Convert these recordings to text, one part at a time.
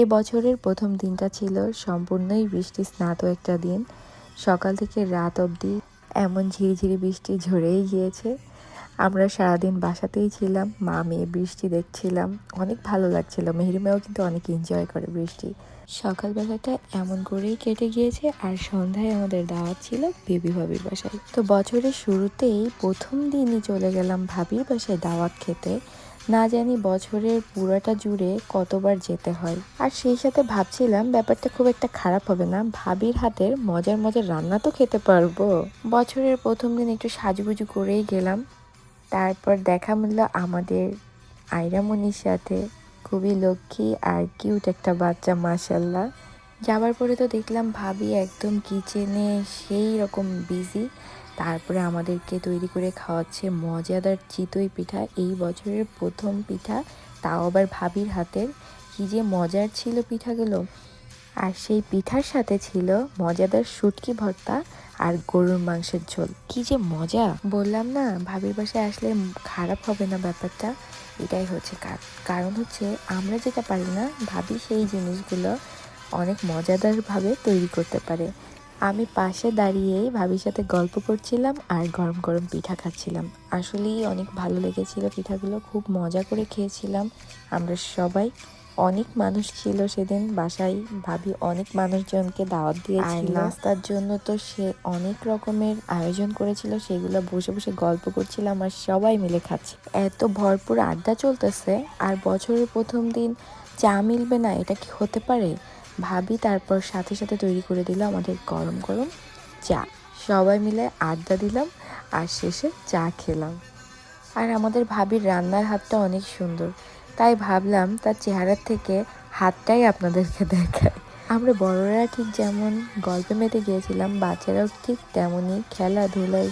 এ বছরের প্রথম দিনটা ছিল সম্পূর্ণই বৃষ্টি স্নাত একটা দিন। সকাল থেকে রাত অবধি এমন ঝিরিঝিরি বৃষ্টি ঝরেই গিয়েছে। আমরা সারাদিন বাসাতেই ছিলাম, মা মেয়ে বৃষ্টি দেখছিলাম, অনেক ভালো লাগছিল। মেহরিমাও কিন্তু অনেক এনজয় করে বৃষ্টি। সকালবেলাটা এমন করেই কেটে গিয়েছে আর সন্ধ্যায় আমাদের দাওয়াত ছিল বেবি ভাবির বাসায়। তো বছরের শুরুতেই প্রথম দিনই চলে গেলাম ভাবির বাসায় দাওয়াত খেতে। না জানি বছরের পুরাটা জুড়ে কতবার যেতে হয়। আর সেই সাথে ভাবছিলাম ব্যাপারটা খুব একটা খারাপ হবে না, ভাবির হাতের মজার মজার রান্না তো খেতে পারব। বছরের প্রথম দিন একটু সাজুগুজু করেই গেলাম। তারপর দেখা মিলল আমাদের আইরামনির সাথে। খুবই লক্ষ্মী আর কিউট একটা বাচ্চা মাসাল্লাহ যাবার পরে তো দেখলাম ভাবি একদম কিচেনে সেই রকম বিজি তারপরে আমাদেরকে তৈরি করে খাওয়াচ্ছে মজাদার চিতই পিঠা। এই বছরের প্রথম পিঠা, তাও আবার ভাবির হাতের। কি যে মজার ছিল পিঠাগুলো। আর সেই পিঠার সাথে ছিল মজাদার শুটকি ভর্তা আর গরুর মাংসের ঝোল। কি যে মজা! বললাম না, ভাবির বাসায় আসলে খারাপ হবে না ব্যাপারটা? এটাই হচ্ছে কারণ হচ্ছে আমরা যেটা পারি না, ভাবি সেই জিনিসগুলো অনেক মজাদারভাবে তৈরি করতে পারে। আমি পাশে দাঁড়িয়ে ভাবির সাথে গল্প করছিলাম আর গরম গরম পিঠা খাচ্ছিলাম। আসলেই অনেক ভালো লেগেছিল পিঠাগুলো, খুব মজা করে খেয়েছিলাম আমরা সবাই। অনেক মানুষ ছিল সেদিন বাসায়। ভাবি অনেক মানুষজনকে দাওয়াত দিয়েছিল। নাস্তার জন্য তো সে অনেক রকমের আয়োজন করেছিল। সেগুলো বসে বসে গল্প করছিলাম আর সবাই মিলে খাচ্ছি। এত ভরপুর আড্ডা চলতেছে। আর বছরের প্রথম দিন চা মিলবে না এটা কি হতে পারে? ভাবি তারপর সাথে সাথে তৈরি করে দিল আমাদের গরম গরম চা। সবাই মিলে আড্ডা দিলাম আর শেষে চা খেলাম। আর আমাদের ভাবির রান্নার হাতটা অনেক সুন্দর। তাই ভাবলাম তার চেহারার থেকে হাতটাই আপনাদেরকে দেখায় আমরা বড়রা ঠিক যেমন গল্পে মেতে গিয়েছিলাম, বাচ্চারাও ঠিক তেমনই খেলাধুলায়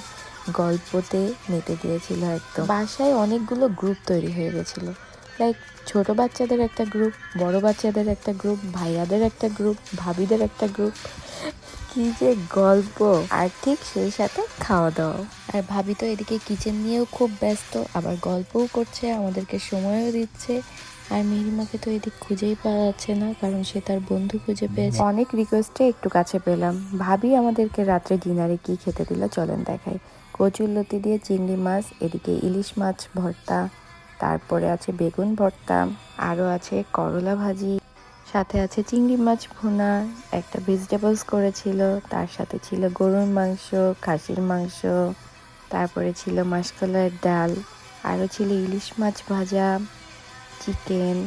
গল্পতে মেতে গিয়েছিল একদম। বাসায় অনেকগুলো গ্রুপ তৈরি হয়ে গেছিল। লাইক ছোট বাচ্চাদের একটা গ্রুপ বড় বাচ্চাদের একটা গ্রুপ ভাইয়াদের একটা গ্রুপ ভাবিদের একটা গ্রুপ কি যে গল্প। আর ঠিক সেই সাথে খাওয়া দাওয়া আর ভাবি তো এদিকে কিচেন নিয়েও খুব ব্যস্ত, আবার গল্পও করছে, আমাদেরকে সময়ও দিচ্ছে। আর মেহরিমাকে তো এদিক খুঁজেই পাওয়া যাচ্ছে না, কারণ সে তার বন্ধু খুঁজে পেয়েছে। অনেক রিকোয়েস্টে একটু কাছে পেলাম। ভাবি আমাদেরকে রাত্রে ডিনারে কি খেতে দিল চলেন দেখাই। কচুর লতি দিয়ে চিংড়ি মাছ, এদিকে ইলিশ মাছ ভর্তা, তারপরে আছে বেগুন ভর্তা, আরও আছে করলা ভাজি, সাথে আছে চিংড়ি মাছ ভুনা, একটা ভেজিটেবলস করেছিল, তার সাথে ছিল গরুর মাংস, খাসির মাংস তারপরে ছিল মাসকলাইয়ের ডাল, আরও ছিল ইলিশ মাছ ভাজা, চিকেন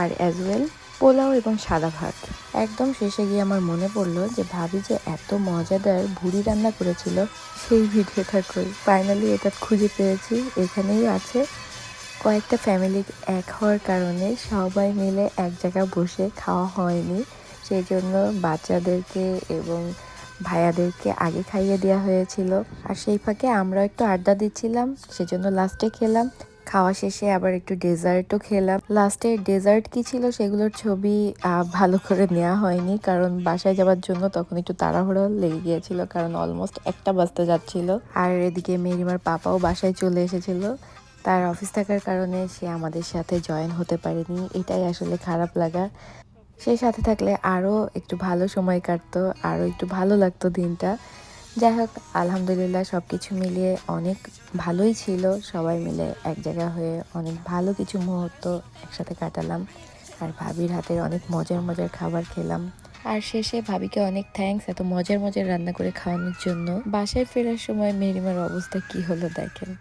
আর অ্যাজ ওয়েল পোলাও এবং সাদা ভাত। একদম শেষে গিয়ে আমার মনে পড়ল যে ভাবি যে এত মজাদার ভুড়ি রান্না করেছিল সেই ভিডিওটা কই। ফাইনালি এটা খুঁজে পেয়েছি, এখানেই আছে। কয়েকটা ফ্যামিলি এক হওয়ার কারণে সবাই মিলে এক জায়গায় বসে খাওয়া হয়নি, সেই জন্য বাচ্চাদেরকে এবং ভাইয়াদেরকে আগে খাইয়ে দেওয়া হয়েছিল। আর সেই ফাঁকে আমরা একটু আড্ডা দিচ্ছিলাম, সেজন্য লাস্টে খেলাম। খাওয়া শেষে আবার একটু ডেজার্টও খেলাম। লাস্টে ডেজার্ট কি ছিল সেগুলোর ছবি ভালো করে নেওয়া হয়নি। কারণ বাসায় যাওয়ার জন্য তখন একটু তাড়াহুড়ো লেগে গিয়েছিল, কারণ অলমোস্ট একটা বাজতে যাচ্ছিল। আর এদিকে মেরিমার পাপাও বাসায় চলে এসেছিল। তার অফিস থাকার কারণে সে আমাদের সাথে জয়েন হতে পারেনি। এটাই আসলে খারাপ লাগা। সে সাথে থাকলে আরও একটু ভালো সময় কাটতো আরও একটু ভালো লাগতো দিনটা। যাই হোক, আলহামদুলিল্লাহ সব কিছু মিলিয়ে অনেক ভালোই ছিল। সবাই মিলে এক জায়গা হয়ে অনেক ভালো কিছু মুহূর্ত একসাথে কাটালাম। আর ভাবির হাতের অনেক মজার মজার খাবার খেলাম। আর শেষে ভাবিকে অনেক থ্যাঙ্কস এত মজার মজার রান্না করে খাওয়ানোর জন্য। বাসায় ফেরার সময় মেরিমার অবস্থা কি হলো দেখেন।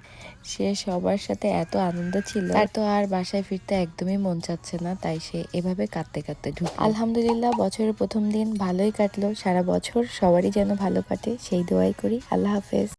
সে সবার সাথে এত আনন্দ ছিল। তার তো আর বাসায় ফিরতে একদমই মন চাচ্ছে না তাই সে এভাবে কাঁদতে কাঁদতে ঢুক। আলহামদুলিল্লাহ বছরের প্রথম দিন ভালোই কাটলো। সারা বছর সবারই যেন ভালো কাটে সেই দোয়াই করি। আল্লাহ হাফেজ।